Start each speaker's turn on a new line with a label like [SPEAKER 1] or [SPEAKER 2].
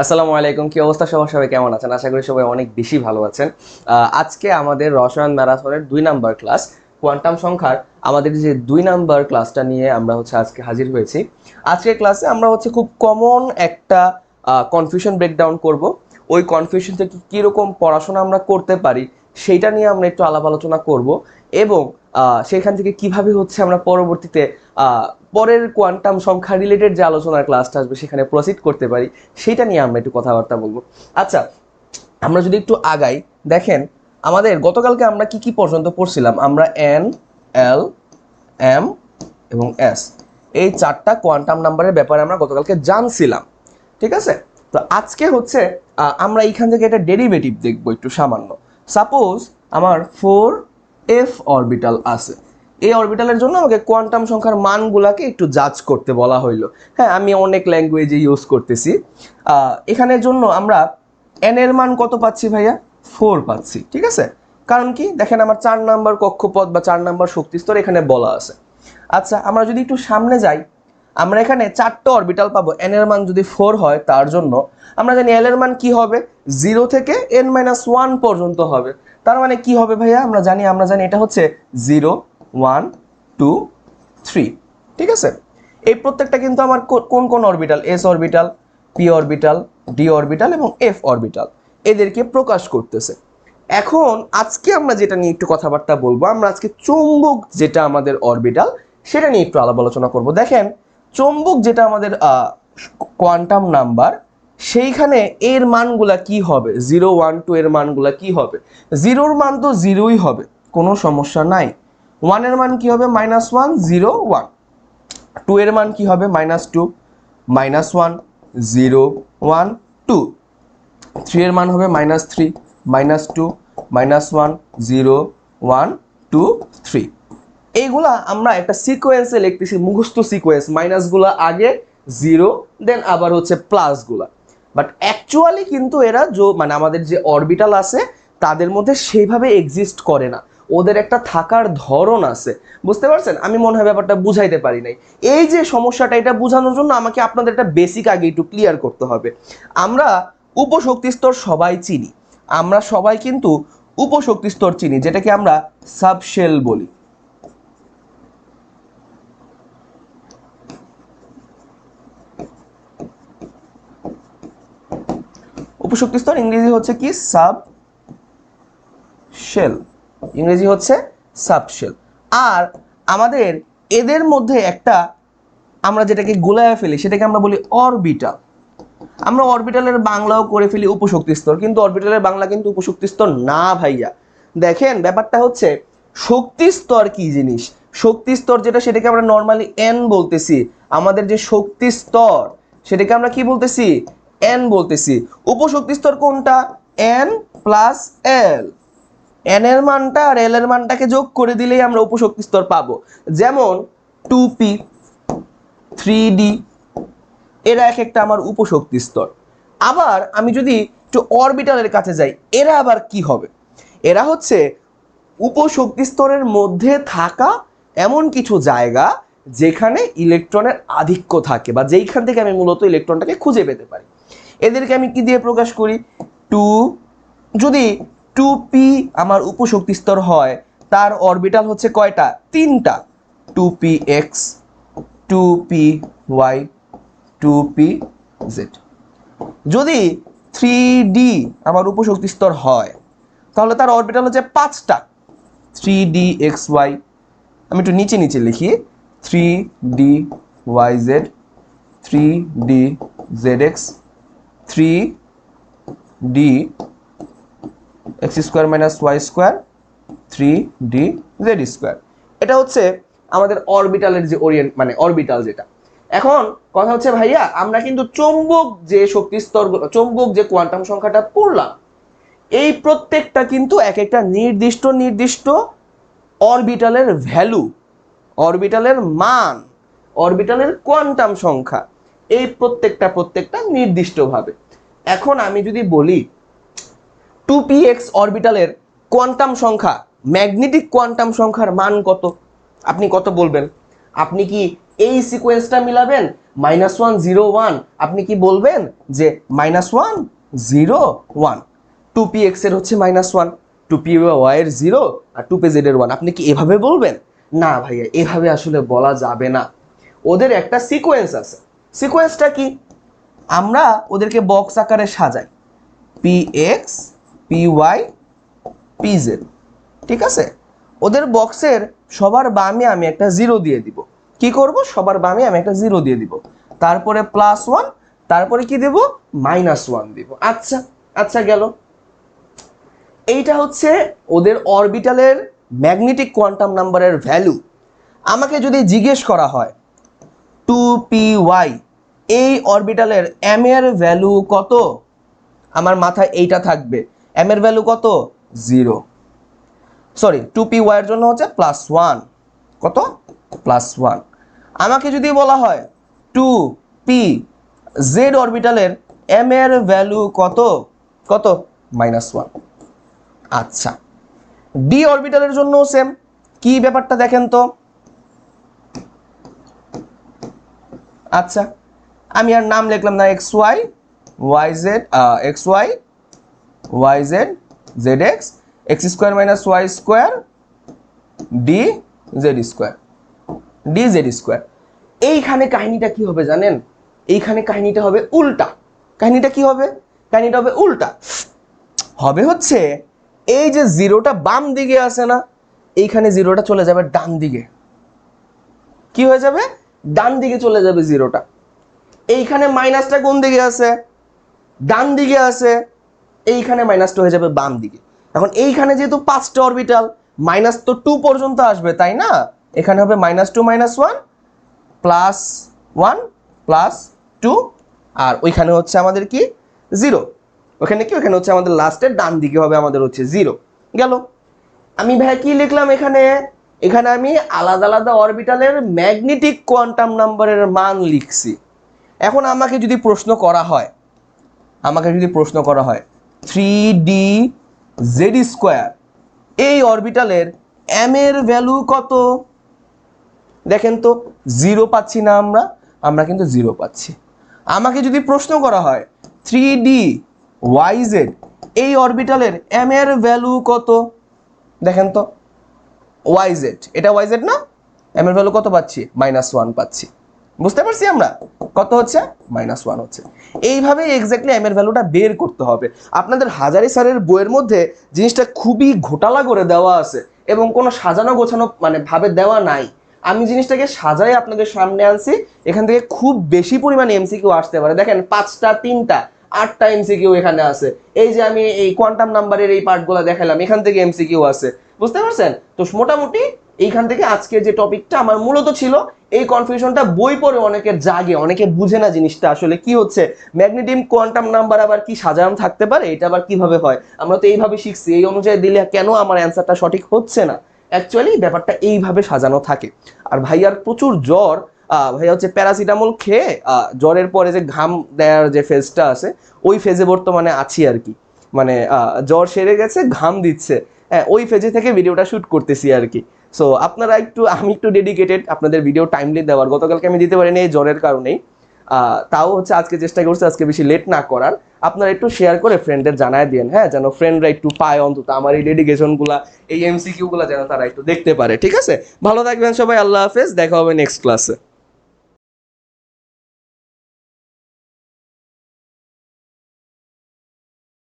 [SPEAKER 1] আসসালামু আলাইকুম, কি অবস্থা? সবার সবাই কেমন আছেন? আশা করি সবাই অনেক বেশি ভালো আছেন। আজকে আমাদের রসায়ন ম্যারাথনের দুই নাম্বার ক্লাস, কোয়ান্টাম সংখ্যার আমাদের যে দুই নাম্বার ক্লাসটা নিয়ে আমরা হচ্ছে আজকে হাজির হয়েছি। আজকের ক্লাসে আমরা হচ্ছে খুব কমন একটা কনফিউশন ব্রেকডাউন করব। ওই কনফিউশন থেকে কীরকম পড়াশোনা আমরা করতে পারি সেইটা নিয়ে আমরা একটু আলাপ আলোচনা করব এবং সেখান থেকে কীভাবে হচ্ছে আমরা পরবর্তীতে পরের কোয়ান্টাম সংখ্যা রিলেটেড যে আলোচনার ক্লাসটা আসবে সেখানে প্রসিড করতে পারি, সেটা নিয়ে আমরা একটু কথাবার্তা বলব। আচ্ছা আমরা যদি একটু আগাই, দেখেন আমাদের গতকালকে আমরা কি কি পর্যন্ত পড়ছিলাম? আমরা এন এল এম এবং এস এই চারটা কোয়ান্টাম নাম্বারের ব্যাপারে আমরা গতকালকে জানছিলাম, ঠিক আছে? তো আজকে হচ্ছে আমরা এইখান থেকে একটা ডেরিভেটিভ দেখব একটু সামান্য। সাপোজ আমার ফোর এফ অরবিটাল আছে। এই অরবিটালের জন্য আমাকে কোয়ান্টাম সংখ্যার মানগুলাকে একটু জাজ করতে বলা হইল। হ্যাঁ আমি অনেক ল্যাঙ্গুয়েজে ইউজ করতেছি। এখানের জন্য আমরা এন এর মান কত পাচ্ছি ভাইয়া? ফোর পাচ্ছি, ঠিক আছে? কারণ কি? দেখেন আমার চার নাম্বার কক্ষপথ বা চার নাম্বার শক্তিস্তর এখানে বলা আছে। আচ্ছা আমরা যদি একটু সামনে যাই, আমরা এখানে চারটে অরবিটাল পাবো। এন এর মান যদি ফোর হয় তার জন্য, আমরা জানি এল এর মান কি হবে? জিরো থেকে এন মাইনাস ওয়ান পর্যন্ত হবে। তার মানে কি হবে ভাইয়া? আমরা জানি আমরা জানি এটা হচ্ছে জিরো, ওয়ান, টু, থ্রি। ঠিক আছে? এই প্রত্যেকটা কিন্তু আমার কোন কোন orbital S orbital P orbital D orbital এবং এফ অরবিটাল এদেরকে প্রকাশ করতেছে। এখন আজকে আমরা যেটা নিয়ে একটু কথাবার্তা বলব, আমরা আজকে চৌম্বক যেটা আমাদের অরবিটাল সেটা নিয়ে একটু আলাপ আলোচনা করব। দেখেন, চৌম্বক যেটা আমাদের কোয়ান্টাম নাম্বার সেইখানে এর মানগুলা কি হবে? জিরো, ওয়ান, টু এর মানগুলা কি হবে? জিরোর মান তো জিরোই হবে, কোনো সমস্যা নাই। ওয়ানের মান কি হবে? Minus one, zero, one. Two এর মান কি হবে? Minus two. Minus one, zero, one, two. Three এর মান হবে minus three, minus two, minus one, zero, one, two, three. এইগুলা আমরা একটা সিকোয়েন্সে লিখতেছি, মুখস্থ সিকোয়েন্স মাইনাসগুলা আগে, জিরো দেন আবার হচ্ছে প্লাসগুলা বাট অ্যাকচুয়ালি কিন্তু এরা যে মানে আমাদের যে অরবিটাল আছে, তাদের মধ্যে সেইভাবে এক্সিস্ট করে না। ওদের একটা থাকার ধরন আছে। বুঝতে পারছেন? আমি মনে হয় ব্যাপারটা বুঝাইতে পারি নাই। এই যে সমস্যাটা, এটা বোঝানোর জন্য আমাকে আপনাদের একটা বেসিক আগে একটু ক্লিয়ার করতে হবে। আমরা উপশক্তি স্তর সবাই চিনি। আমরা সবাই কিন্তু উপশক্তি স্তর চিনি, যেটাকে আমরা সাবশেল বলি। উপশক্তি স্তর, ইংরেজি হচ্ছে কি? Sub shell. ইংরেজি হচ্ছে সাবশেল আর আমাদের এদের মধ্যে একটা আমরা যেটাকে গোলায় ফেলি, সেটাকে আমরা বলি অরবিটাল। আমরা অরবিটালের বাংলাও করে ফেলি উপশক্তি স্তর, কিন্তু অরবিটালের বাংলা কিন্তু উপশক্তি স্তর না, ভাইয়া। দেখেন, ব্যাপারটা হচ্ছে শক্তি স্তর কি জিনিস? শক্তি স্তর যেটা, সেটাকে আমরা নর্মালি এন বলতেছি। আমাদের যে শক্তি স্তর, সেটাকে আমরা কি বলতেছি? এন বলতেছি। উপশক্তি স্তর কোনটা? এন প্লাস এল এন এর মানটা আর এল এর মানটাকে যোগ করে দিলেই আমরা উপশক্তি স্তর পাবো। যেমন টু পি থ্রি ডি এরা এক একটা আমার উপশক্তি স্তর। আবার আমি যদি একটু অরবিটালের কাছে যাই, এরা আবার কি হবে? এরা হচ্ছে উপশক্তি স্তরের মধ্যে থাকা এমন কিছু জায়গা যেখানে ইলেকট্রনের আধিক্য থাকে বা যেইখান থেকে আমি মূলত ইলেকট্রনটাকে খুঁজে পেতে পারি। এদেরকে আমি কি দিয়ে প্রকাশ করি? টু, যদি টু পি আমার উপশক্তি স্তর হয়, তার অরবিটাল হচ্ছে কয়টা? তিনটা। Two P X two P Y two P Z যদি থ্রি ডি আমার উপশক্তি স্তর হয়, তাহলে তার অরবিটাল হচ্ছে পাঁচটা। থ্রি ডি এক্স ওয়াই আমি একটু নিচে নিচে লিখি। Three D Y Z three D Z X three D X square minus Y square three D Z square এটা হচ্ছে আমাদের অরবিটালের যে ওরিয়েন্ট মানে অরবিটাল যেটা। এখন কথা হচ্ছে ভাইয়া, আমরা কিন্তু চৌম্বক যে শক্তি স্তর চৌম্বক যে কোয়ান্টাম সংখ্যাটা পড়লাম, এই প্রত্যেকটা কিন্তু এক একটা নির্দিষ্ট নির্দিষ্ট অরবিটালের ভ্যালু অরবিটালের মান অরবিটালের কোয়ান্টাম সংখ্যা। এই প্রত্যেকটা প্রত্যেকটা নির্দিষ্টভাবে। এখন আমি যদি বলি টু পি এক্স অরবিটালের কোয়ান্টাম সংখ্যা ম্যাগনেটিক কোয়ান্টাম সংখ্যার মান কত? আপনি কত বলবেন? আপনি কি এই সিকোয়েন্সটা মিলাবেন? মাইনাস ওয়ান জিরো ওয়ান আপনি কি বলবেন যে minus one zero one two P এক্সের হচ্ছে minus one two P Y এর জিরো আর টু পি জেড এর ওয়ান আপনি কি এভাবে বলবেন? না ভাইয়া, এভাবে আসলে বলা যাবে না। ওদের একটা সিকোয়েন্স আছে। সিকোয়েন্সটা কি? আমরা ওদেরকে বক্স আকারে সাজাই। P X P Y P Z ঠিক আছে? ওদের বক্সের সবার বামে আমি একটা জিরো দিয়ে দিব। কি করব? সবার বামে আমি একটা জিরো দিয়ে দিব। তারপরে প্লাস ওয়ান তারপরে কি দেব? মাইনাস ওয়ান দিব। আচ্ছা আচ্ছা গেল। এইটা হচ্ছে ওদের অরবিটালের ম্যাগনেটিক কোয়ান্টাম নাম্বারের ভ্যালু আমাকে যদি জিজ্ঞেস করা হয় টু পি ওয়াই এই অরবিটালের এম এর ভ্যালু কত? আমার মাথায় এইটা থাকবে। এম এর ভ্যালু কত? জিরো সরি টু পি ওয়াইয়ের জন্য হচ্ছে প্লাস ওয়ান কত? প্লাস ওয়ান আমাকে যদি বলা হয় টু পি জেড অরবিটালের এম এর ভ্যালু কত? কত? মাইনাস ওয়ান আচ্ছা। ডি অরবিটালের জন্য সেম কি ব্যাপারটা দেখেন তো? আচ্ছা আমি আর নাম লিখলাম না X Y Y Z X Y Y Z Z X X square minus Y square D Z square D Z square এইখানে কাহিনীটা কি হবে জানেন? এইখানে কাহিনীটা হবে উল্টা। কাহিনীটা কি হবে? কাহিনীটা হবে উল্টা। হবে হচ্ছে, এই যে জিরোটা বাম দিকে আছে না, এইখানে জিরোটা চলে যাবে ডান দিকে। কি হয়ে যাবে? ডান দিকে চলে যাবে জিরোটা এইখানে মাইনাসটা কোন দিকে আছে? ডান দিকে আছে, এইখানে মাইনাসটা হয়ে যাবে বাম দিকে। এখন এইখানে যেহেতু পাঁচটা অরবিটাল মাইনাস তো টু পর্যন্ত আসবে, তাই না? এখানে হবে minus two minus one plus one plus two আর ওইখানে হচ্ছে আমাদের কি? জিরো ওখানে কি? ওখানে হচ্ছে আমাদের লাস্টের ডান দিকে হবে, আমাদের হচ্ছে জিরো গেল। আমি ভাই কি লিখলাম এখানে? এখানে আমি আলাদা আলাদা অরবিটালের ম্যাগনেটিক কোয়ান্টাম নাম্বারের মান লিখছি। এখন আমাকে যদি প্রশ্ন করা হয়, আমাকে যদি প্রশ্ন করা হয়, থ্রি ডি জেড স্কোয়ার, এই অরবিটালের এম এর ভ্যালু কত? দেখেন তো জিরো পাচ্ছি না আমরা আমরা কিন্তু জিরো পাচ্ছি। আমাকে যদি প্রশ্ন করা হয়, থ্রি ডি ওয়াই জেড, এই অরবিটালের এম এর ভ্যালু কত? দেখেন তো ওয়াই জেড এটা ওয়াই জেড না? এম এর ভ্যালু কত পাচ্ছি? মাইনাস ওয়ান পাচ্ছি। বুঝতে পারছি আমরা? কত হচ্ছে? মাইনাস ওয়ান হচ্ছে। এইভাবেই এক্স্যাক্টলি এম এর ভ্যালুটা বের করতে হবে। আপনাদের হাজারি স্যারের বইয়ের মধ্যে জিনিসটা খুবই ঘোটালা করে দেওয়া আছে এবং কোনো সাজানো গোছানো মানে ভাবে দেওয়া নাই। আমি জিনিসটাকে সাজাই আপনাদের সামনে আনছি। এখান থেকে খুব বেশি পরিমাণে এমসিকিউ আসতে পারে। দেখেন, পাঁচটা, তিনটা, আটটা এমসিকিউ এখানে আছে। এই যে আমি এই কোয়ান্টাম নাম্বারের এই পার্টগুলো দেখালাম, এখান থেকে এমসিকিউ আছে বুঝতে পারছেন? তো মোটামুটি এইখান থেকে আজকে যে টপিকটা আমার মূলত ছিল, এই কনফিউশনটা বই পড়ে অনেকের জাগে, অনেকে বুঝে না জিনিসটা আসলে কি হচ্ছে। ম্যাগনেটিম কোয়ান্টাম নাম্বার আবার কি সাজানো থাকতে পারে, এটা আবার কীভাবে হয়? আমরা তো এইভাবে শিখছি, এই অনুযায়ী দিলে কেন আমার অ্যান্সারটা সঠিক হচ্ছে না? অ্যাকচুয়ালি ব্যাপারটা এইভাবে সাজানো থাকে। আর ভাইয়ার প্রচুর জ্বর ভাইয়া হচ্ছে প্যারাসিটামল খেয়ে জ্বরের পরে যে ঘাম দেওয়ার যে ফেজটা আছে, ওই ফেজে বর্তমানে আছি আর কি। মানে জ্বর সেরে গেছে, ঘাম দিচ্ছে। হ্যাঁ ওই ফেজে থেকে ভিডিওটা শুট করতেছি আর কি সো আপনারা একটু, আমি একটু ডেডিকেটেড আপনাদের ভিডিও টাইমলি দেওয়ার। গতকালকে আমি দিতে পারিনি এই জ্বরের কারণেই। তাও হচ্ছে আজকে চেষ্টা করছি আজকে বেশি লেট না করার। আপনারা একটু শেয়ার করে ফ্রেন্ডদের জানায় দিন হ্যাঁ? যেন ফ্রেন্ডরা একটু পায় অন্তত আমার এই ডেডিকেশনগুলা এই এমসিকিউ গুলা যেন তারা একটু দেখতে পারে, ঠিক আছে? ভালো থাকবেন সবাই, আল্লাহ হাফেজ, দেখা হবে নেক্সট ক্লাসে